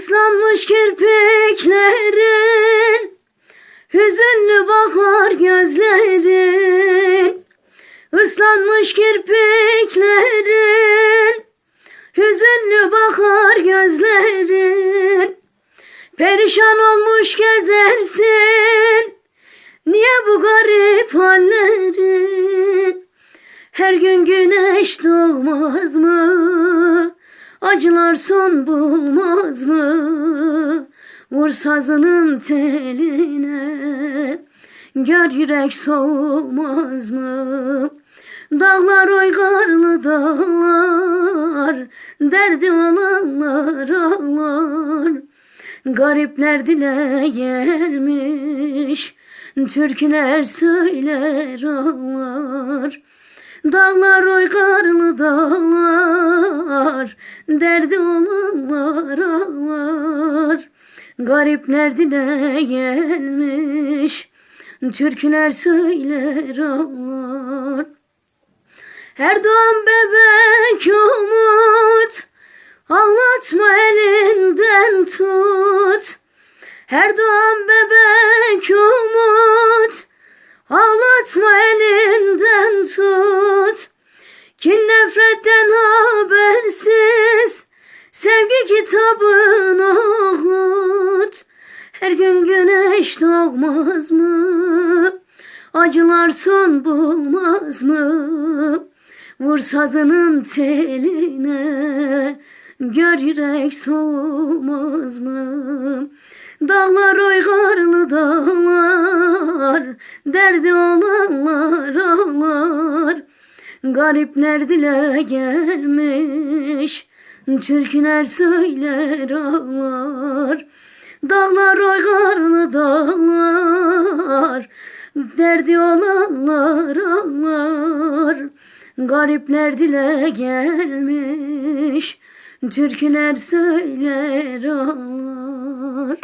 Islanmış kirpiklerin Hüzünlü bakar gözlerin. Islanmış kirpiklerin Hüzünlü bakar gözlerin. Perişan olmuş gezersin Niye bu garip hallerin? Her gün güneş doğmaz mı Acılar son bulmaz mı? Vur sazının teline. Gör yürek soğumaz mı? Dağlar oygarlı dağlar Derdi olanlar ağlar. Garipler dile gelmiş Türküler söyler ağlar. Dağlar oygarlı dağlar Derdi olanlar ağlar. Garipler dile gelmiş Türküler söyler ağlar. Her doğan bebek umut Ağlatma elinden tut. Her doğan bebek umut Ağlatma elinden tut. Kin nefretten doğmaz mı? Acılar son bulmaz mı? Vur sazının teline Gör yürek soğumaz mı? Dağlar oygarlı dağlar Derdi olanlar ağlar. Garipler dile gelmiş Türküler söyler ağlar Dağlar oygarlı dağlar Derdi olanlar ağlar Garipler dile gelmiş Türküler söyler ağlar